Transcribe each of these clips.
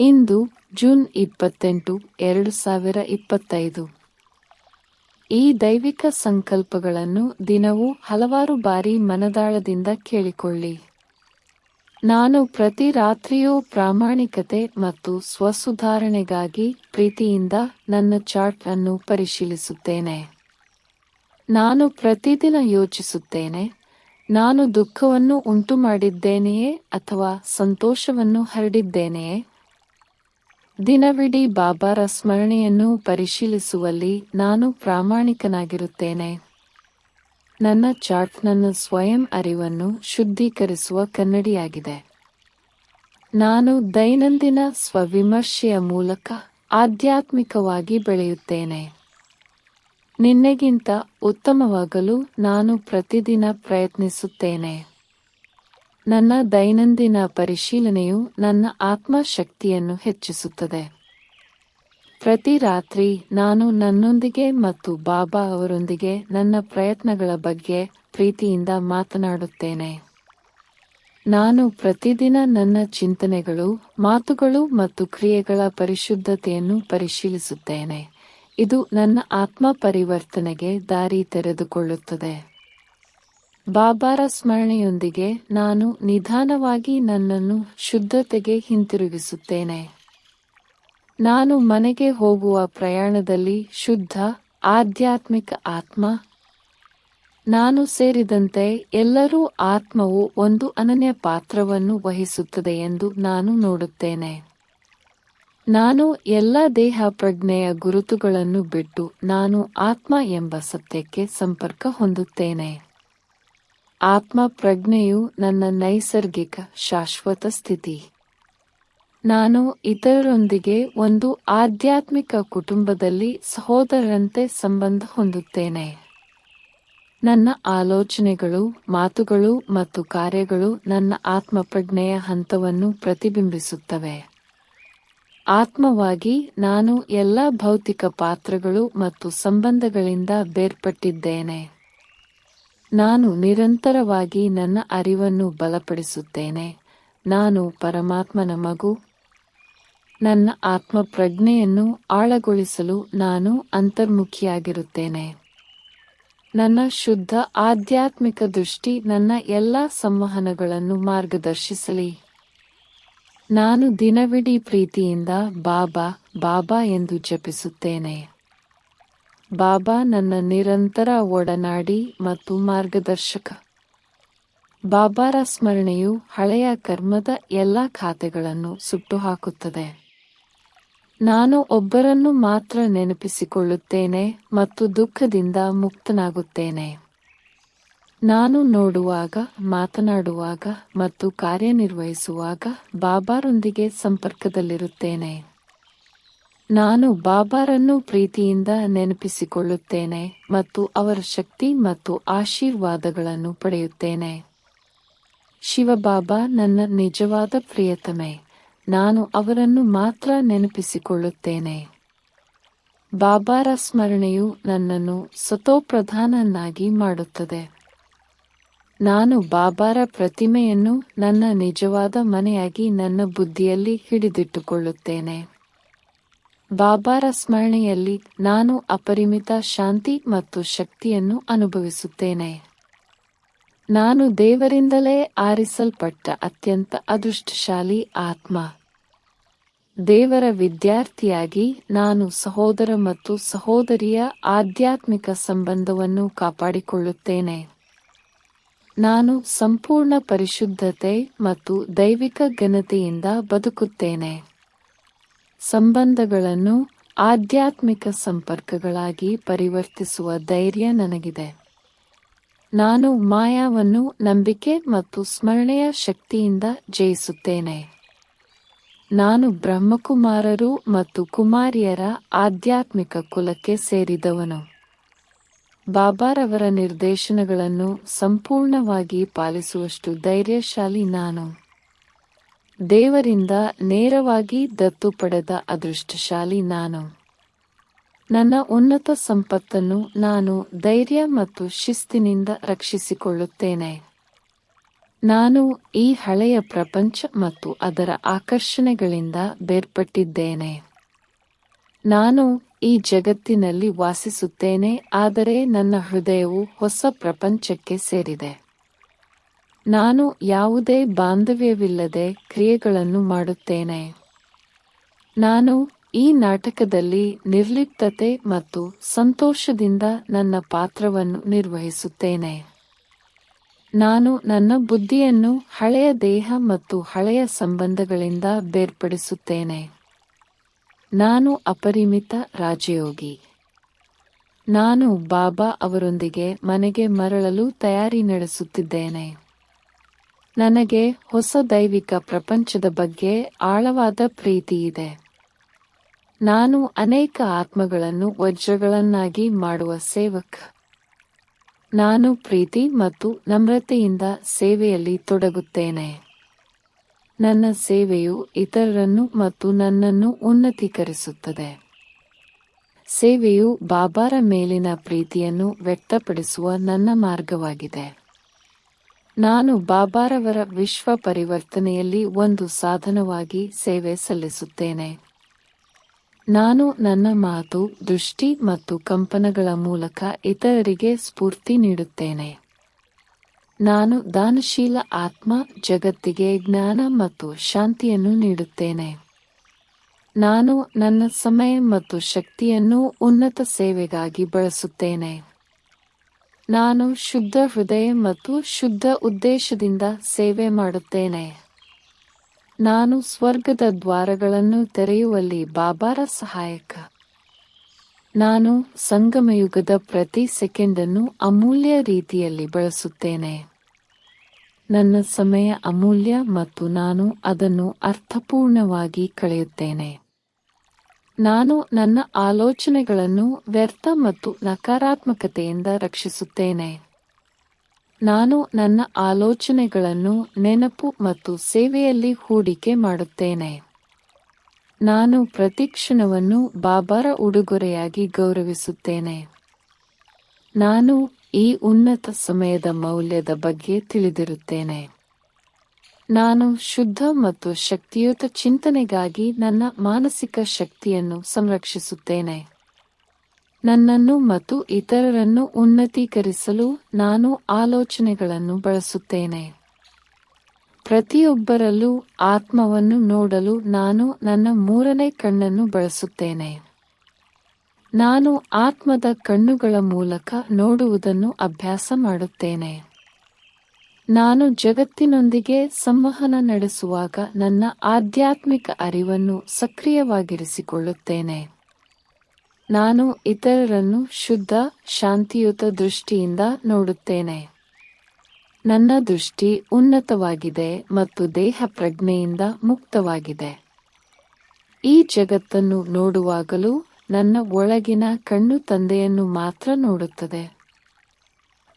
ಇಂದು June ಇಪ್ಪತ್ತೆಂಟು, ಎರಡು ಸಾವಿರ ಇಪ್ಪತ್ತೈದು. ಈ ದೈವಿಕ ಸಂಕಲ್ಪಗಳನ್ನು ದಿನವೂ ಹಲವಾರು ಬಾರಿ ಮನದಾಳದಿಂದ ಕೇಳಿಕೊಳ್ಳಿ. ನಾನು ಪ್ರತಿ ರಾತ್ರಿಯೂ ಪ್ರಾಮಾಣಿಕತೆ ಮತ್ತು ಸ್ವಸುಧಾರಣೆಗಾಗಿ ಪ್ರೀತಿಯಿಂದ ನನ್ನ ಚಾರ್ಟ್ ಅನ್ನು ಪರಿಶೀಲಿಸುತ್ತೇನೆ. ನಾನು ಪ್ರತಿದಿನ ಯೋಚಿಸುತ್ತೇನೆ, ನಾನು ದುಃಖವನ್ನು ಉಂಟುಮಾಡಿದ್ದೇನೆಯೇ ಅಥವಾ ಸಂತೋಷವನ್ನು ಹರಡಿದ್ದೇನೆಯೇ? ದಿನವಿಡೀ ಬಾಬಾರ ಸ್ಮರಣೆಯನ್ನು ಪರಿಶೀಲಿಸುವಲ್ಲಿ ನಾನು ಪ್ರಾಮಾಣಿಕನಾಗಿರುತ್ತೇನೆ. ನನ್ನ ಚಾರ್ಟ್ ನನ್ನ ಸ್ವಯಂ ಅರಿವನ್ನು ಶುದ್ಧೀಕರಿಸುವ ಕನ್ನಡಿಯಾಗಿದೆ. ನಾನು ದೈನಂದಿನ ಸ್ವವಿಮರ್ಶೆಯ ಮೂಲಕ ಆಧ್ಯಾತ್ಮಿಕವಾಗಿ ಬೆಳೆಯುತ್ತೇನೆ. ನಿನ್ನೆಗಿಂತ ಉತ್ತಮವಾಗಲು ನಾನು ಪ್ರತಿದಿನ ಪ್ರಯತ್ನಿಸುತ್ತೇನೆ. ನನ್ನ ದೈನಂದಿನ ಪರಿಶೀಲನೆಯು ನನ್ನ ಆತ್ಮಶಕ್ತಿಯನ್ನು ಹೆಚ್ಚಿಸುತ್ತದೆ. ಪ್ರತಿ ರಾತ್ರಿ ನಾನು ನನ್ನೊಂದಿಗೆ ಮತ್ತು ಬಾಬಾ ಅವರೊಂದಿಗೆ ನನ್ನ ಪ್ರಯತ್ನಗಳ ಬಗ್ಗೆ ಪ್ರೀತಿಯಿಂದ ಮಾತನಾಡುತ್ತೇನೆ. ನಾನು ಪ್ರತಿದಿನ ನನ್ನ ಚಿಂತನೆಗಳು, ಮಾತುಗಳು ಮತ್ತು ಕ್ರಿಯೆಗಳ ಪರಿಶುದ್ಧತೆಯನ್ನು ಪರಿಶೀಲಿಸುತ್ತೇನೆ. ಇದು ನನ್ನ ಆತ್ಮ ಪರಿವರ್ತನೆಗೆ ದಾರಿ ತೆರೆದುಕೊಳ್ಳುತ್ತದೆ. ಬಾಬಾರ ಸ್ಮರಣೆಯೊಂದಿಗೆ ನಾನು ನಿಧಾನವಾಗಿ ನನ್ನನ್ನು ಶುದ್ಧತೆಗೆ ಹಿಂತಿರುಗಿಸುತ್ತೇನೆ. ನಾನು ಮನೆಗೆ ಹೋಗುವ ಪ್ರಯಾಣದಲ್ಲಿ ಶುದ್ಧ, ಆಧ್ಯಾತ್ಮಿಕ ಆತ್ಮ, ನಾನು ಸೇರಿದಂತೆ ಎಲ್ಲರೂ ಆತ್ಮವು ಒಂದು ಅನನ್ಯ ಪಾತ್ರವನ್ನು ವಹಿಸುತ್ತದೆ ಎಂದು ನಾನು ನೋಡುತ್ತೇನೆ. ನಾನು ಎಲ್ಲ ದೇಹ ಪ್ರಜ್ಞೆಯ ಗುರುತುಗಳನ್ನು ಬಿಟ್ಟು ನಾನು ಆತ್ಮ ಎಂಬ ಸತ್ಯಕ್ಕೆ ಸಂಪರ್ಕ ಹೊಂದುತ್ತೇನೆ. ಆತ್ಮ ಪ್ರಜ್ಞೆಯು ನನ್ನ ನೈಸರ್ಗಿಕ, ಶಾಶ್ವತ ಸ್ಥಿತಿ. ನಾನು ಇತರರೊಂದಿಗೆ ಒಂದು ಆಧ್ಯಾತ್ಮಿಕ ಕುಟುಂಬದಲ್ಲಿ ಸಹೋದರರಂತೆ ಸಂಬಂಧ ಹೊಂದುತ್ತೇನೆ. ನನ್ನ ಆಲೋಚನೆಗಳು, ಮಾತುಗಳು ಮತ್ತು ಕಾರ್ಯಗಳು ನನ್ನ ಆತ್ಮ ಪ್ರಜ್ಞೆಯ ಹಂತವನ್ನು ಪ್ರತಿಬಿಂಬಿಸುತ್ತವೆ. ಆತ್ಮವಾಗಿ ನಾನು ಎಲ್ಲ ಭೌತಿಕ ಪಾತ್ರಗಳು ಮತ್ತು ಸಂಬಂಧಗಳಿಂದ ಬೇರ್ಪಟ್ಟಿದ್ದೇನೆ. ನಾನು ನಿರಂತರವಾಗಿ ನನ್ನ ಅರಿವನ್ನು ಬಲಪಡಿಸುತ್ತೇನೆ. ನಾನು ಪರಮಾತ್ಮನ ಮಗು. ನನ್ನ ಆತ್ಮ ಪ್ರಜ್ಞೆಯನ್ನು ಆಳಗೊಳಿಸಲು ನಾನು ಅಂತರ್ಮುಖಿಯಾಗಿರುತ್ತೇನೆ. ನನ್ನ ಶುದ್ಧ ಆಧ್ಯಾತ್ಮಿಕ ದೃಷ್ಟಿ ನನ್ನ ಎಲ್ಲ ಸಂವಹನಗಳನ್ನು ಮಾರ್ಗದರ್ಶಿಸಲಿ. ನಾನು ದಿನವಿಡೀ ಪ್ರೀತಿಯಿಂದ ಬಾಬಾ ಬಾಬಾ ಎಂದು ಜಪಿಸುತ್ತೇನೆ. ಬಾಬಾ ನನ್ನ ನಿರಂತರ ಒಡನಾಡಿ ಮತ್ತು ಮಾರ್ಗದರ್ಶಕ. ಬಾಬಾರ ಸ್ಮರಣೆಯು ಹಳೆಯ ಕರ್ಮದ ಎಲ್ಲ ಖಾತೆಗಳನ್ನು ಸುಟ್ಟುಹಾಕುತ್ತದೆ. ನಾನು ಒಬ್ಬರನ್ನು ಮಾತ್ರ ನೆನಪಿಸಿಕೊಳ್ಳುತ್ತೇನೆ ಮತ್ತು ದುಃಖದಿಂದ ಮುಕ್ತನಾಗುತ್ತೇನೆ. ನಾನು ನೋಡುವಾಗ, ಮಾತನಾಡುವಾಗ ಮತ್ತು ಕಾರ್ಯನಿರ್ವಹಿಸುವಾಗ ಬಾಬಾರೊಂದಿಗೆ ಸಂಪರ್ಕದಲ್ಲಿರುತ್ತೇನೆ. ನಾನು ಬಾಬಾರನ್ನು ಪ್ರೀತಿಯಿಂದ ನೆನಪಿಸಿಕೊಳ್ಳುತ್ತೇನೆ ಮತ್ತು ಅವರ ಶಕ್ತಿ ಮತ್ತು ಆಶೀರ್ವಾದಗಳನ್ನು ಪಡೆಯುತ್ತೇನೆ. ಶಿವಬಾಬಾ ನನ್ನ ನಿಜವಾದ ಪ್ರಿಯತಮೆ, ನಾನು ಅವರನ್ನು ಮಾತ್ರ ನೆನಪಿಸಿಕೊಳ್ಳುತ್ತೇನೆ. ಬಾಬಾರ ಸ್ಮರಣೆಯು ನನ್ನನ್ನು ಸತೋಪ್ರಧಾನನ್ನಾಗಿ ಮಾಡುತ್ತದೆ. ನಾನು ಬಾಬಾರ ಪ್ರತಿಮೆಯನ್ನು ನನ್ನ ನಿಜವಾದ ಮನೆಯಾಗಿ ನನ್ನ ಬುದ್ಧಿಯಲ್ಲಿ ಹಿಡಿದಿಟ್ಟುಕೊಳ್ಳುತ್ತೇನೆ. ಬಾಬಾರ ಸ್ಮರಣೆಯಲ್ಲಿ ನಾನು ಅಪರಿಮಿತ ಶಾಂತಿ ಮತ್ತು ಶಕ್ತಿಯನ್ನು ಅನುಭವಿಸುತ್ತೇನೆ. ನಾನು ದೇವರಿಂದಲೇ ಆರಿಸಲ್ಪಟ್ಟ ಅತ್ಯಂತ ಅದೃಷ್ಟಶಾಲಿ ಆತ್ಮ. ದೇವರ ವಿದ್ಯಾರ್ಥಿಯಾಗಿ ನಾನು ಸಹೋದರ ಮತ್ತು ಸಹೋದರಿಯ ಆಧ್ಯಾತ್ಮಿಕ ಸಂಬಂಧವನ್ನು ಕಾಪಾಡಿಕೊಳ್ಳುತ್ತೇನೆ. ನಾನು ಸಂಪೂರ್ಣ ಪರಿಶುದ್ಧತೆ ಮತ್ತು ದೈವಿಕ ಘನತೆಯಿಂದ ಬದುಕುತ್ತೇನೆ. ಸಂಬಂಧಗಳನ್ನು ಆಧ್ಯಾತ್ಮಿಕ ಸಂಪರ್ಕಗಳಾಗಿ ಪರಿವರ್ತಿಸುವ ಧೈರ್ಯ ನನಗಿದೆ. ನಾನು ಮಾಯಾವನ್ನು ನಂಬಿಕೆ ಮತ್ತು ಸ್ಮರಣೆಯ ಶಕ್ತಿಯಿಂದ ಜಯಿಸುತ್ತೇನೆ. ನಾನು ಬ್ರಹ್ಮಕುಮಾರರು ಮತ್ತು ಕುಮಾರಿಯರ ಆಧ್ಯಾತ್ಮಿಕ ಕುಲಕ್ಕೆ ಸೇರಿದವನು. ಬಾಬಾರವರ ನಿರ್ದೇಶನಗಳನ್ನು ಸಂಪೂರ್ಣವಾಗಿ ಪಾಲಿಸುವಷ್ಟು ಧೈರ್ಯಶಾಲಿ ನಾನು. ದೇವರಿಂದ ನೇರವಾಗಿ ದತ್ತು ಪಡೆದ ಅದೃಷ್ಟಶಾಲಿ ನಾನು. ನನ್ನ ಉನ್ನತ ಸಂಪತ್ತನ್ನು ನಾನು ಧೈರ್ಯ ಮತ್ತು ಶಿಸ್ತಿನಿಂದ ರಕ್ಷಿಸಿಕೊಳ್ಳುತ್ತೇನೆ. ನಾನು ಈ ಹಳೆಯ ಪ್ರಪಂಚ ಮತ್ತು ಅದರ ಆಕರ್ಷಣೆಗಳಿಂದ ಬೇರ್ಪಟ್ಟಿದ್ದೇನೆ. ನಾನು ಈ ಜಗತ್ತಿನಲ್ಲಿ ವಾಸಿಸುತ್ತೇನೆ, ಆದರೆ ನನ್ನ ಹೃದಯವು ಹೊಸ ಪ್ರಪಂಚಕ್ಕೆ ಸೇರಿದೆ. ನಾನು ಯಾವುದೇ ಬಾಂಧವ್ಯವಿಲ್ಲದೆ ಕ್ರಿಯೆಗಳನ್ನು ಮಾಡುತ್ತೇನೆ. ನಾನು ಈ ನಾಟಕದಲ್ಲಿ ನಿರ್ಲಿಪ್ತತೆ ಮತ್ತು ಸಂತೋಷದಿಂದ ನನ್ನ ಪಾತ್ರವನ್ನು ನಿರ್ವಹಿಸುತ್ತೇನೆ. ನಾನು ನನ್ನ ಬುದ್ಧಿಯನ್ನು ಹಳೆಯ ದೇಹ ಮತ್ತು ಹಳೆಯ ಸಂಬಂಧಗಳಿಂದ ಬೇರ್ಪಡಿಸುತ್ತೇನೆ. ನಾನು ಅಪರಿಮಿತ ರಾಜಯೋಗಿ. ನಾನು ಬಾಬಾ ಅವರೊಂದಿಗೆ ಮನೆಗೆ ಮರಳಲು ತಯಾರಿ ನಡೆಸುತ್ತಿದ್ದೇನೆ. ನನಗೆ ಹೊಸ ದೈವಿಕ ಪ್ರಪಂಚದ ಬಗ್ಗೆ ಆಳವಾದ ಪ್ರೀತಿ ಇದೆ. ನಾನು ಅನೇಕ ಆತ್ಮಗಳನ್ನು ವಜ್ರಗಳನ್ನಾಗಿ ಮಾಡುವ ಸೇವಕ. ನಾನು ಪ್ರೀತಿ ಮತ್ತು ನಮ್ರತೆಯಿಂದ ಸೇವೆಯಲ್ಲಿ ತೊಡಗುತ್ತೇನೆ. ನನ್ನ ಸೇವೆಯು ಇತರರನ್ನು ಮತ್ತು ನನ್ನನ್ನು ಉನ್ನತೀಕರಿಸುತ್ತದೆ. ಸೇವೆಯು ಬಾಬಾರ ಮೇಲಿನ ಪ್ರೀತಿಯನ್ನು ವ್ಯಕ್ತಪಡಿಸುವ ನನ್ನ ಮಾರ್ಗವಾಗಿದೆ. ನಾನು ಬಾಬಾರವರ ವಿಶ್ವ ಪರಿವರ್ತನೆಯಲ್ಲಿ ಒಂದು ಸಾಧನವಾಗಿ ಸೇವೆ ಸಲ್ಲಿಸುತ್ತೇನೆ. ನಾನು ನನ್ನ ಮಾತು, ದೃಷ್ಟಿ ಮತ್ತು ಕಂಪನಗಳ ಮೂಲಕ ಇತರರಿಗೆ ಸ್ಫೂರ್ತಿ ನೀಡುತ್ತೇನೆ. ನಾನು ದಾನಶೀಲ ಆತ್ಮ, ಜಗತ್ತಿಗೆ ಜ್ಞಾನ ಮತ್ತು ಶಾಂತಿಯನ್ನು ನೀಡುತ್ತೇನೆ. ನಾನು ನನ್ನ ಸಮಯ ಮತ್ತು ಶಕ್ತಿಯನ್ನು ಉನ್ನತ ಸೇವೆಗಾಗಿ ಬಳಸುತ್ತೇನೆ. ನಾನು ಶುದ್ಧ ಹೃದಯ ಮತ್ತು ಶುದ್ಧ ಉದ್ದೇಶದಿಂದ ಸೇವೆ ಮಾಡುತ್ತೇನೆ. ನಾನು ಸ್ವರ್ಗದ ದ್ವಾರಗಳನ್ನು ತೆರೆಯುವಲ್ಲಿ ಬಾಬಾರ ಸಹಾಯಕ. ನಾನು ಸಂಗಮಯುಗದ ಪ್ರತಿ ಸೆಕೆಂಡನ್ನು ಅಮೂಲ್ಯ ರೀತಿಯಲ್ಲಿ ಬಳಸುತ್ತೇನೆ. ನನ್ನ ಸಮಯ ಅಮೂಲ್ಯ ಮತ್ತು ನಾನು ಅದನ್ನು ಅರ್ಥಪೂರ್ಣವಾಗಿ ಕಳೆಯುತ್ತೇನೆ. ನಾನು ನನ್ನ ಆಲೋಚನೆಗಳನ್ನು ವ್ಯರ್ಥ ಮತ್ತು ನಕಾರಾತ್ಮಕತೆಯಿಂದ ರಕ್ಷಿಸುತ್ತೇನೆ. ನಾನು ನನ್ನ ಆಲೋಚನೆಗಳನ್ನು ನೆನಪು ಮತ್ತು ಸೇವೆಯಲ್ಲಿ ಹೂಡಿಕೆ ಮಾಡುತ್ತೇನೆ. ನಾನು ಪ್ರತಿಕ್ಷಣವನ್ನು ಬಾಬಾರ ಉಡುಗೊರೆಯಾಗಿ ಗೌರವಿಸುತ್ತೇನೆ. ನಾನು ಈ ಉನ್ನತ ಸಮಯದ ಮೌಲ್ಯದ ಬಗ್ಗೆ ತಿಳಿದಿರುತ್ತೇನೆ. ನಾನು ಶುದ್ಧ ಮತ್ತು ಶಕ್ತಿಯುತ ಚಿಂತನೆಗಾಗಿ ನನ್ನ ಮಾನಸಿಕ ಶಕ್ತಿಯನ್ನು ಸಂರಕ್ಷಿಸುತ್ತೇನೆ. ನನ್ನನ್ನು ಮತ್ತು ಇತರರನ್ನು ಉನ್ನತೀಕರಿಸಲು ನಾನು ಆಲೋಚನೆಗಳನ್ನು ಬಳಸುತ್ತೇನೆ. ಪ್ರತಿಯೊಬ್ಬರಲ್ಲೂ ಆತ್ಮವನ್ನು ನೋಡಲು ನಾನು ನನ್ನ ಮೂರನೇ ಕಣ್ಣನ್ನು ಬಳಸುತ್ತೇನೆ. ನಾನು ಆತ್ಮದ ಕಣ್ಣುಗಳ ಮೂಲಕ ನೋಡುವುದನ್ನು ಅಭ್ಯಾಸ ಮಾಡುತ್ತೇನೆ. ನಾನು ಜಗತ್ತಿನೊಂದಿಗೆ ಸಂವಹನ ನಡೆಸುವಾಗ ನನ್ನ ಆಧ್ಯಾತ್ಮಿಕ ಅರಿವನ್ನು ಸಕ್ರಿಯವಾಗಿರಿಸಿಕೊಳ್ಳುತ್ತೇನೆ. ನಾನು ಇತರರನ್ನು ಶುದ್ಧ, ಶಾಂತಿಯುತ ದೃಷ್ಟಿಯಿಂದ ನೋಡುತ್ತೇನೆ. ನನ್ನ ದೃಷ್ಟಿ ಉನ್ನತವಾಗಿದೆ ಮತ್ತು ದೇಹ ಪ್ರಜ್ಞೆಯಿಂದ ಮುಕ್ತವಾಗಿದೆ. ಈ ಜಗತ್ತನ್ನು ನೋಡುವಾಗಲೂ ನನ್ನ ಒಳಗಿನ ಕಣ್ಣು ತಂದೆಯನ್ನು ಮಾತ್ರ ನೋಡುತ್ತದೆ.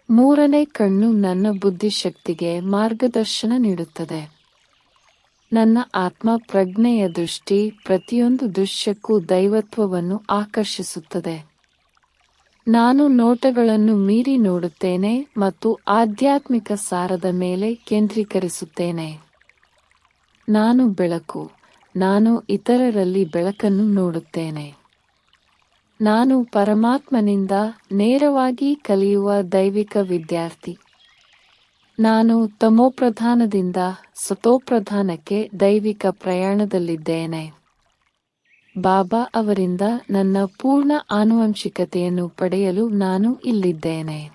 ಮೂರನೇ ಕಣ್ಣು ನನ್ನ ಬುದ್ಧಿಶಕ್ತಿಗೆ ಮಾರ್ಗದರ್ಶನ ನೀಡುತ್ತದೆ. ನನ್ನ ಆತ್ಮ ಪ್ರಜ್ಞೆಯ ದೃಷ್ಟಿ ಪ್ರತಿಯೊಂದು ದೃಶ್ಯಕ್ಕೂ ದೈವತ್ವವನ್ನು ಆಕರ್ಷಿಸುತ್ತದೆ. ನಾನು ನೋಟಗಳನ್ನು ಮೀರಿ ನೋಡುತ್ತೇನೆ ಮತ್ತು ಆಧ್ಯಾತ್ಮಿಕ ಸಾರದ ಮೇಲೆ ಕೇಂದ್ರೀಕರಿಸುತ್ತೇನೆ. ನಾನು ಬೆಳಕು, ನಾನು ಇತರರಲ್ಲಿ ಬೆಳಕನ್ನು ನೋಡುತ್ತೇನೆ. ನಾನು ಪರಮಾತ್ಮನಿಂದ ನೇರವಾಗಿ ಕಲಿಯುವ ದೈವಿಕ ವಿದ್ಯಾರ್ಥಿ. ನಾನು ತಮೋಪ್ರಧಾನದಿಂದ ಸತೋಪ್ರಧಾನಕ್ಕೆ ದೈವಿಕ ಪ್ರಯಾಣದಲ್ಲಿದ್ದೇನೆ. ಬಾಬಾ ಅವರಿಂದ ನನ್ನ ಪೂರ್ಣ ಆನುವಂಶಿಕತೆಯನ್ನು ಪಡೆಯಲು ನಾನು ಇಲ್ಲಿದ್ದೇನೆ.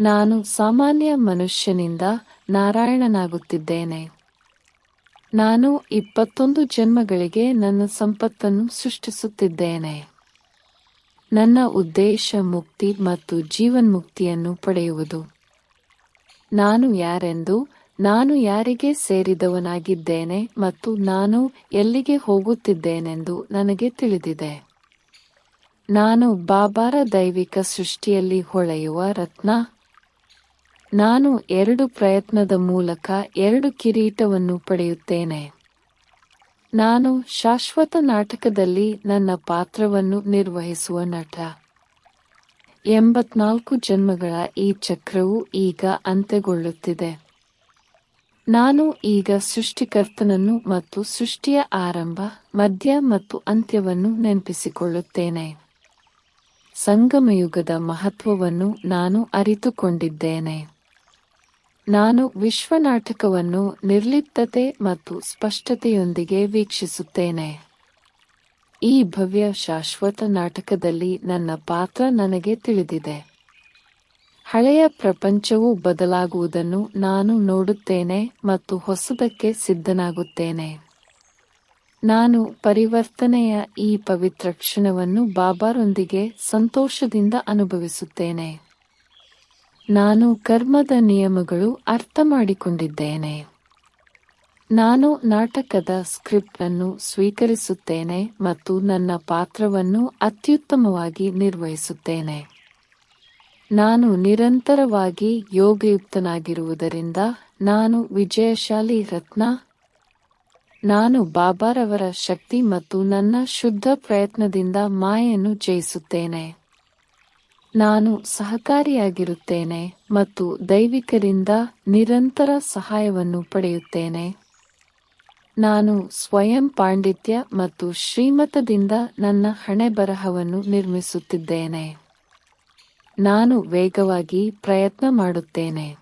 ನಾನು ಸಾಮಾನ್ಯ ಮನುಷ್ಯನಿಂದ ನಾರಾಯಣನಾಗುತ್ತಿದ್ದೇನೆ. ನಾನು ಇಪ್ಪತ್ತೊಂದು ಜನ್ಮಗಳಿಗೆ ನನ್ನ ಸಂಪತ್ತನ್ನು ಸೃಷ್ಟಿಸುತ್ತಿದ್ದೇನೆ. ನನ್ನ ಉದ್ದೇಶ ಮುಕ್ತಿ ಮತ್ತು ಜೀವನ್ಮುಕ್ತಿಯನ್ನು ಪಡೆಯುವುದು. ನಾನು ಯಾರೆಂದು, ನಾನು ಯಾರಿಗೆ ಸೇರಿದವನಾಗಿದ್ದೇನೆ ಮತ್ತು ನಾನು ಎಲ್ಲಿಗೆ ಹೋಗುತ್ತಿದ್ದೇನೆಂದು ನನಗೆ ತಿಳಿದಿದೆ. ನಾನು ಬಾಬಾರ ದೈವಿಕ ಸೃಷ್ಟಿಯಲ್ಲಿ ಹೊಳೆಯುವ ರತ್ನ. ನಾನು ಎರಡು ಪ್ರಯತ್ನದ ಮೂಲಕ ಎರಡು ಕಿರೀಟವನ್ನು ಪಡೆಯುತ್ತೇನೆ. ನಾನು ಶಾಶ್ವತ ನಾಟಕದಲ್ಲಿ ನನ್ನ ಪಾತ್ರವನ್ನು ನಿರ್ವಹಿಸುವ ನಟ. ಎಂಬತ್ನಾಲ್ಕು ಜನ್ಮಗಳ ಈ ಚಕ್ರವು ಈಗ ಅಂತ್ಯಗೊಳ್ಳುತ್ತಿದೆ. ನಾನು ಈಗ ಸೃಷ್ಟಿಕರ್ತನನ್ನು ಮತ್ತು ಸೃಷ್ಟಿಯ ಆರಂಭ, ಮಧ್ಯ ಮತ್ತು ಅಂತ್ಯವನ್ನು ನೆನಪಿಸಿಕೊಳ್ಳುತ್ತೇನೆ. ಸಂಗಮಯುಗದ ಮಹತ್ವವನ್ನು ನಾನು ಅರಿತುಕೊಂಡಿದ್ದೇನೆ. ನಾನು ವಿಶ್ವ ನಾಟಕವನ್ನು ನಿರ್ಲಿಪ್ತತೆ ಮತ್ತು ಸ್ಪಷ್ಟತೆಯೊಂದಿಗೆ ವೀಕ್ಷಿಸುತ್ತೇನೆ. ಈ ಭವ್ಯ ಶಾಶ್ವತ ನಾಟಕದಲ್ಲಿ ನನ್ನ ಪಾತ್ರ ನನಗೆ ತಿಳಿದಿದೆ. ಹಳೆಯ ಪ್ರಪಂಚವು ಬದಲಾಗುವುದನ್ನು ನಾನು ನೋಡುತ್ತೇನೆ ಮತ್ತು ಹೊಸದಕ್ಕೆ ಸಿದ್ಧನಾಗುತ್ತೇನೆ. ನಾನು ಪರಿವರ್ತನೆಯ ಈ ಪವಿತ್ರ ಕ್ಷಣವನ್ನು ಬಾಬಾರೊಂದಿಗೆ ಸಂತೋಷದಿಂದ ಅನುಭವಿಸುತ್ತೇನೆ. ನಾನು ಕರ್ಮದ ನಿಯಮಗಳು ಅರ್ಥ ಮಾಡಿಕೊಂಡಿದ್ದೇನೆ ನಾನು ನಾಟಕದ ಸ್ಕ್ರಿಪ್ಟ್ ಅನ್ನು ಸ್ವೀಕರಿಸುತ್ತೇನೆ ಮತ್ತು ನನ್ನ ಪಾತ್ರವನ್ನು ಅತ್ಯುತ್ತಮವಾಗಿ ನಿರ್ವಹಿಸುತ್ತೇನೆ. ನಾನು ನಿರಂತರವಾಗಿ ಯೋಗಯುಕ್ತನಾಗಿರುವುದರಿಂದ ನಾನು ವಿಜಯಶಾಲಿ ರತ್ನ. ನಾನು ಬಾಬಾರವರ ಶಕ್ತಿ ಮತ್ತು ನನ್ನ ಶುದ್ಧ ಪ್ರಯತ್ನದಿಂದ ಮಾಯನ್ನು ಜಯಿಸುತ್ತೇನೆ. ನಾನು ಸಹಕಾರಿಯಾಗಿರುತ್ತೇನೆ ಮತ್ತು ದೈವಿಕರಿಂದ ನಿರಂತರ ಸಹಾಯವನ್ನು ಪಡೆಯುತ್ತೇನೆ. ನಾನು ಸ್ವಯಂ ಪಾಂಡಿತ್ಯ ಮತ್ತು ಶ್ರೀಮತದಿಂದ ನನ್ನ ಹಣೆ ಬರಹವನ್ನು ನಿರ್ಮಿಸುತ್ತಿದ್ದೇನೆ. ನಾನು ವೇಗವಾಗಿ ಪ್ರಯತ್ನ ಮಾಡುತ್ತೇನೆ.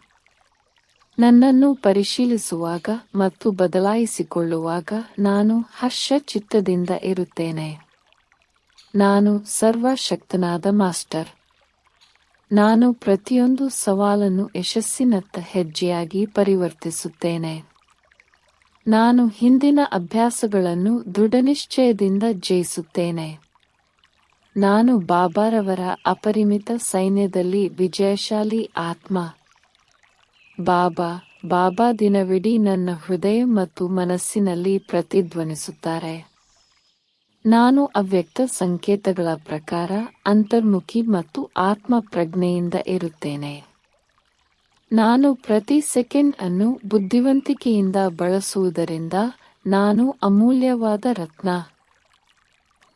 ನನ್ನನ್ನು ಪರಿಶೀಲಿಸುವಾಗ ಮತ್ತು ಬದಲಾಯಿಸಿಕೊಳ್ಳುವಾಗ ನಾನು ಹರ್ಷಚಿತ್ತದಿಂದ ಇರುತ್ತೇನೆ. ನಾನು ಸರ್ವಶಕ್ತನಾದ ಮಾಸ್ಟರ್. ನಾನು ಪ್ರತಿಯೊಂದು ಸವಾಲನ್ನು ಯಶಸ್ಸಿನತ್ತ ಹೆಜ್ಜೆಯಾಗಿ ಪರಿವರ್ತಿಸುತ್ತೇನೆ. ನಾನು ಹಿಂದಿನ ಅಭ್ಯಾಸಗಳನ್ನು ದೃಢನಿಶ್ಚಯದಿಂದ ಜಯಿಸುತ್ತೇನೆ. ನಾನು ಬಾಬಾರವರ ಅಪರಿಮಿತ ಸೈನ್ಯದಲ್ಲಿ ವಿಜಯಶಾಲಿ ಆತ್ಮ. ಬಾಬಾ ಬಾಬಾ ದಿನವಿಡೀ ನನ್ನ ಹೃದಯ ಮತ್ತು ಮನಸ್ಸಿನಲ್ಲಿ ಪ್ರತಿಧ್ವನಿಸುತ್ತಾರೆ. ನಾನು ಅವ್ಯಕ್ತ ಸಂಕೇತಗಳ ಪ್ರಕಾರ ಅಂತರ್ಮುಖಿ ಮತ್ತು ಆತ್ಮ ಪ್ರಜ್ಞೆಯಿಂದ ಇರುತ್ತೇನೆ. ನಾನು ಪ್ರತಿ ಸೆಕೆಂಡ್ ಅನ್ನು ಬುದ್ಧಿವಂತಿಕೆಯಿಂದ ಬಳಸುವುದರಿಂದ ನಾನು ಅಮೂಲ್ಯವಾದ ರತ್ನ.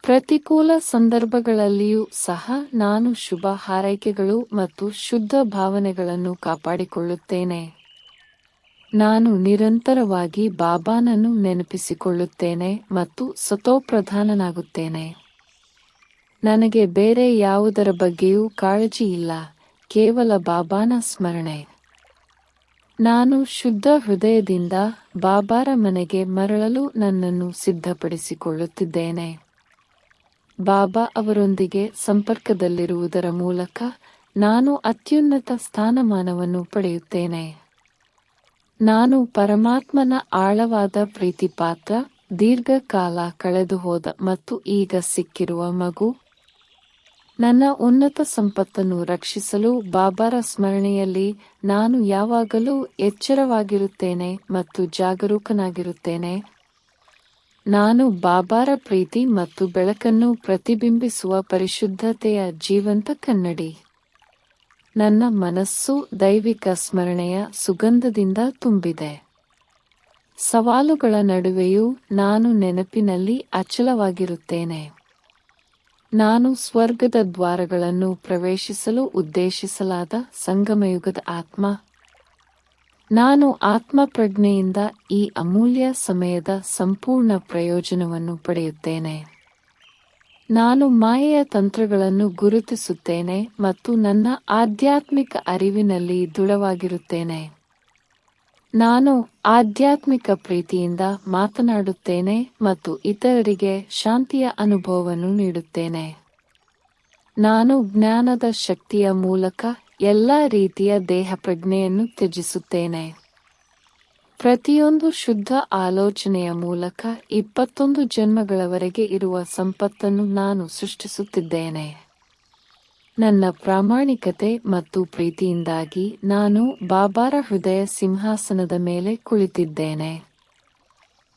ಪ್ರತಿಕೂಲ ಸಂದರ್ಭಗಳಲ್ಲಿಯೂ ಸಹ ನಾನು ಶುಭ ಹಾರೈಕೆಗಳು ಮತ್ತು ಶುದ್ಧ ಭಾವನೆಗಳನ್ನು ಕಾಪಾಡಿಕೊಳ್ಳುತ್ತೇನೆ. ನಾನು ನಿರಂತರವಾಗಿ ಬಾಬಾನನ್ನು ನೆನಪಿಸಿಕೊಳ್ಳುತ್ತೇನೆ ಮತ್ತು ಸತೋಪ್ರಧಾನನಾಗುತ್ತೇನೆ ನನಗೆ ಬೇರೆ ಯಾವುದರ ಬಗ್ಗೆಯೂ ಕಾಳಜಿ ಇಲ್ಲ, ಕೇವಲ ಬಾಬಾನ ಸ್ಮರಣೆ. ನಾನು ಶುದ್ಧ ಹೃದಯದಿಂದ ಬಾಬಾರ ಮನೆಗೆ ಮರಳಲು ನನ್ನನ್ನು ಸಿದ್ಧಪಡಿಸಿಕೊಳ್ಳುತ್ತಿದ್ದೇನೆ. ಬಾಬಾ ಅವರೊಂದಿಗೆ ಸಂಪರ್ಕದಲ್ಲಿರುವುದರ ಮೂಲಕ ನಾನು ಅತ್ಯುನ್ನತ ಸ್ಥಾನಮಾನವನ್ನು ಪಡೆಯುತ್ತೇನೆ. ನಾನು ಪರಮಾತ್ಮನ ಆಳವಾದ ಪ್ರೀತಿಪಾತ್ರ, ದೀರ್ಘಕಾಲ ಕಳೆದು ಹೋದ ಮತ್ತು ಈಗ ಸಿಕ್ಕಿರುವ ಮಗು. ನನ್ನ ಉನ್ನತ ಸಂಪತ್ತನ್ನು ರಕ್ಷಿಸಲು ಬಾಬಾರ ಸ್ಮರಣೆಯಲ್ಲಿ ನಾನು ಯಾವಾಗಲೂ ಎಚ್ಚರವಾಗಿರುತ್ತೇನೆ ಮತ್ತು ಜಾಗರೂಕನಾಗಿರುತ್ತೇನೆ. ನಾನು ಬಾಬಾರ ಪ್ರೀತಿ ಮತ್ತು ಬೆಳಕನ್ನು ಪ್ರತಿಬಿಂಬಿಸುವ ಪರಿಶುದ್ಧತೆಯ ಜೀವಂತ ಕನ್ನಡಿ. ನನ್ನ ಮನಸ್ಸು ದೈವಿಕ ಸ್ಮರಣೆಯ ಸುಗಂಧದಿಂದ ತುಂಬಿದೆ. ಸವಾಲುಗಳ ನಡುವೆಯೂ ನಾನು ನೆನಪಿನಲ್ಲಿ ಅಚಲವಾಗಿರುತ್ತೇನೆ. ನಾನು ಸ್ವರ್ಗದ ದ್ವಾರಗಳನ್ನು ಪ್ರವೇಶಿಸಲು ಉದ್ದೇಶಿಸಲಾದ ಸಂಗಮಯುಗದ ಆತ್ಮ. ನಾನು ಆತ್ಮಪ್ರಜ್ಞೆಯಿಂದ ಈ ಅಮೂಲ್ಯ ಸಮಯದ ಸಂಪೂರ್ಣ ಪ್ರಯೋಜನವನ್ನು ಪಡೆಯುತ್ತೇನೆ. ನಾನು ಮಾಯೆಯ ತಂತ್ರಗಳನ್ನು ಗುರುತಿಸುತ್ತೇನೆ ಮತ್ತು ನನ್ನ ಆಧ್ಯಾತ್ಮಿಕ ಅರಿವಿನಲ್ಲಿ ದೃಢವಾಗಿರುತ್ತೇನೆ. ನಾನು ಆಧ್ಯಾತ್ಮಿಕ ಪ್ರೀತಿಯಿಂದ ಮಾತನಾಡುತ್ತೇನೆ ಮತ್ತು ಇತರರಿಗೆ ಶಾಂತಿಯ ಅನುಭವವನ್ನು ನೀಡುತ್ತೇನೆ. ನಾನು ಜ್ಞಾನದ ಶಕ್ತಿಯ ಮೂಲಕ ಎಲ್ಲ ರೀತಿಯ ದೇಹ ಪ್ರಜ್ಞೆಯನ್ನು ತ್ಯಜಿಸುತ್ತೇನೆ. ಪ್ರತಿಯೊಂದು ಶುದ್ಧ ಆಲೋಚನೆಯ ಮೂಲಕ ಇಪ್ಪತ್ತೊಂದು ಜನ್ಮಗಳವರೆಗೆ ಇರುವ ಸಂಪತ್ತನ್ನು ನಾನು ಸೃಷ್ಟಿಸುತ್ತಿದ್ದೇನೆ. ನನ್ನ ಪ್ರಾಮಾಣಿಕತೆ ಮತ್ತು ಪ್ರೀತಿಯಿಂದಾಗಿ ನಾನು ಬಾಬಾರ ಹೃದಯ ಸಿಂಹಾಸನದ ಮೇಲೆ ಕುಳಿತಿದ್ದೇನೆ.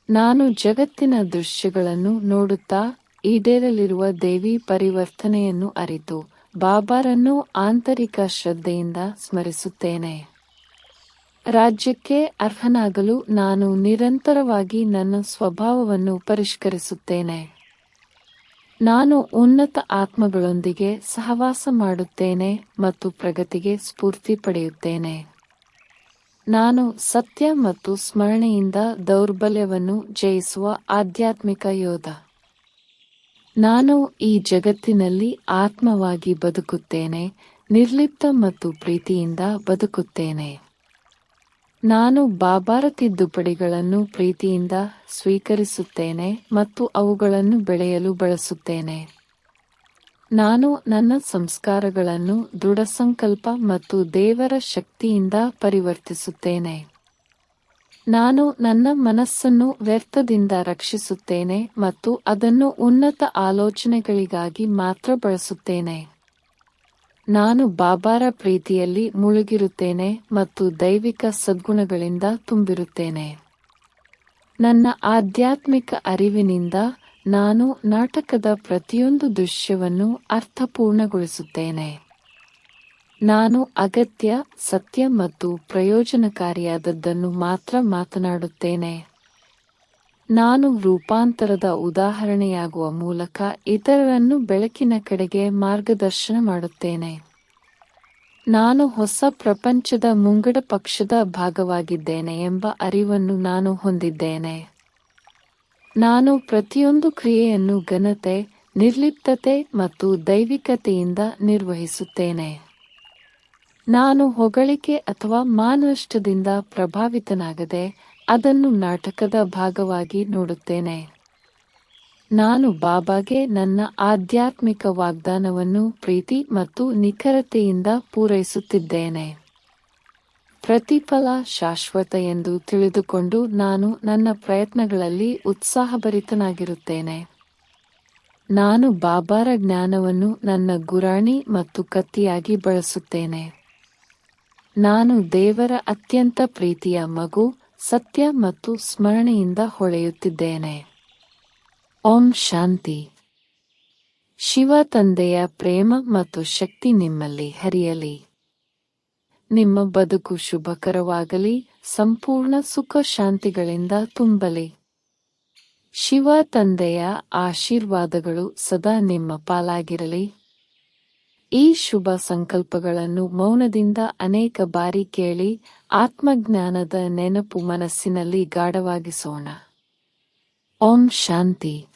ನಾನು ಜಗತ್ತಿನ ದೃಶ್ಯಗಳನ್ನು ನೋಡುತ್ತಾ ಈಡೇರಲಿರುವ ದೇವಿ ಪರಿವರ್ತನೆಯನ್ನು ಅರಿತು ಬಾಬಾರನ್ನು ಆಂತರಿಕ ಶ್ರದ್ಧೆಯಿಂದ ಸ್ಮರಿಸುತ್ತೇನೆ. ರಾಜ್ಯಕ್ಕೆ ಅರ್ಹನಾಗಲು ನಾನು ನಿರಂತರವಾಗಿ ನನ್ನ ಸ್ವಭಾವವನ್ನು ಪರಿಷ್ಕರಿಸುತ್ತೇನೆ. ನಾನು ಉನ್ನತ ಆತ್ಮಗಳೊಂದಿಗೆ ಸಹವಾಸ ಮಾಡುತ್ತೇನೆ ಮತ್ತು ಪ್ರಗತಿಗೆ ಸ್ಫೂರ್ತಿ ಪಡೆಯುತ್ತೇನೆ. ನಾನು ಸತ್ಯ ಮತ್ತು ಸ್ಮರಣೆಯಿಂದ ದೌರ್ಬಲ್ಯವನ್ನು ಜಯಿಸುವ ಆಧ್ಯಾತ್ಮಿಕ ಯೋಧ. ನಾನು ಈ ಜಗತ್ತಿನಲ್ಲಿ ಆತ್ಮವಾಗಿ ಬದುಕುತ್ತೇನೆ, ನಿರ್ಲಿಪ್ತ ಮತ್ತು ಪ್ರೀತಿಯಿಂದ ಬದುಕುತ್ತೇನೆ. ನಾನು ಬಾಬಾರ ತಿದ್ದುಪಡಿಗಳನ್ನು ಪ್ರೀತಿಯಿಂದ ಸ್ವೀಕರಿಸುತ್ತೇನೆ ಮತ್ತು ಅವುಗಳನ್ನು ಬೆಳೆಯಲು ಬಳಸುತ್ತೇನೆ. ನಾನು ನನ್ನ ಸಂಸ್ಕಾರಗಳನ್ನು ದೃಢ ಸಂಕಲ್ಪ ಮತ್ತು ದೇವರ ಶಕ್ತಿಯಿಂದ ಪರಿವರ್ತಿಸುತ್ತೇನೆ. ನಾನು ನನ್ನ ಮನಸ್ಸನ್ನು ವ್ಯರ್ಥದಿಂದ ರಕ್ಷಿಸುತ್ತೇನೆ ಮತ್ತು ಅದನ್ನು ಉನ್ನತ ಆಲೋಚನೆಗಳಿಗಾಗಿ ಮಾತ್ರ ಬಳಸುತ್ತೇನೆ. ನಾನು ಬಾಬಾರ ಪ್ರೀತಿಯಲ್ಲಿ ಮುಳುಗಿರುತ್ತೇನೆ ಮತ್ತು ದೈವಿಕ ಸದ್ಗುಣಗಳಿಂದ ತುಂಬಿರುತ್ತೇನೆ. ನನ್ನ ಆಧ್ಯಾತ್ಮಿಕ ಅರಿವಿನಿಂದ ನಾನು ನಾಟಕದ ಪ್ರತಿಯೊಂದು ದೃಶ್ಯವನ್ನು ಅರ್ಥಪೂರ್ಣಗೊಳಿಸುತ್ತೇನೆ. ನಾನು ಅಗತ್ಯ, ಸತ್ಯ ಮತ್ತು ಪ್ರಯೋಜನಕಾರಿಯಾದದ್ದನ್ನು ಮಾತ್ರ ಮಾತನಾಡುತ್ತೇನೆ. ನಾನು ರೂಪಾಂತರದ ಉದಾಹರಣೆಯಾಗುವ ಮೂಲಕ ಇತರರನ್ನು ಬೆಳಕಿನ ಕಡೆಗೆ ಮಾರ್ಗದರ್ಶನ ಮಾಡುತ್ತೇನೆ. ನಾನು ಹೊಸ ಪ್ರಪಂಚದ ಮುಂಗಡ ಪಕ್ಷದ ಭಾಗವಾಗಿದ್ದೇನೆ ಎಂಬ ಅರಿವನ್ನು ನಾನು ಹೊಂದಿದ್ದೇನೆ. ನಾನು ಪ್ರತಿಯೊಂದು ಕ್ರಿಯೆಯನ್ನು ಘನತೆ, ನಿರ್ಲಿಪ್ತತೆ ಮತ್ತು ದೈವಿಕತೆಯಿಂದ ನಿರ್ವಹಿಸುತ್ತೇನೆ. ನಾನು ಹೊಗಳಿಕೆ ಅಥವಾ ಮಾನಷ್ಟದಿಂದ ಪ್ರಭಾವಿತನಾಗದೆ ಅದನ್ನು ನಾಟಕದ ಭಾಗವಾಗಿ ನೋಡುತ್ತೇನೆ. ನಾನು ಬಾಬಾಗೆ ನನ್ನ ಆಧ್ಯಾತ್ಮಿಕ ವಾಗ್ದಾನವನ್ನು ಪ್ರೀತಿ ಮತ್ತು ನಿಖರತೆಯಿಂದ ಪೂರೈಸುತ್ತಿದ್ದೇನೆ. ಪ್ರತಿಫಲ ಶಾಶ್ವತ ಎಂದು ತಿಳಿದುಕೊಂಡು ನಾನು ನನ್ನ ಪ್ರಯತ್ನಗಳಲ್ಲಿ ಉತ್ಸಾಹಭರಿತನಾಗಿರುತ್ತೇನೆ. ನಾನು ಬಾಬಾರ ಜ್ಞಾನವನ್ನು ನನ್ನ ಗುರಾಣಿ ಮತ್ತು ಕತ್ತಿಯಾಗಿ ಬಳಸುತ್ತೇನೆ. ನಾನು ದೇವರ ಅತ್ಯಂತ ಪ್ರೀತಿಯ ಮಗು ಸತ್ಯ ಮತ್ತು ಸ್ಮರಣೆಯಿಂದ ಹೊಳೆಯುತ್ತಿದ್ದೇನೆ. ಓಂ ಶಾಂತಿ. ಶಿವ ತಂದೆಯ ಪ್ರೇಮ ಮತ್ತು ಶಕ್ತಿ ನಿಮ್ಮಲ್ಲಿ ಹರಿಯಲಿ. ನಿಮ್ಮ ಬದುಕು ಶುಭಕರವಾಗಲಿ, ಸಂಪೂರ್ಣ ಸುಖ ಶಾಂತಿಗಳಿಂದ ತುಂಬಲಿ. ಶಿವ ತಂದೆಯ ಆಶೀರ್ವಾದಗಳು ಸದಾ ನಿಮ್ಮ ಪಾಲಾಗಿರಲಿ. ಈ ಶುಭ ಸಂಕಲ್ಪಗಳನ್ನು ಮೌನದಿಂದ ಅನೇಕ ಬಾರಿ ಕೇಳಿ ಆತ್ಮಜ್ಞಾನದ ನೆನಪು ಮನಸ್ಸಿನಲ್ಲಿ ಗಾಢವಾಗಿಸೋಣ. ಓಂ ಶಾಂತಿ.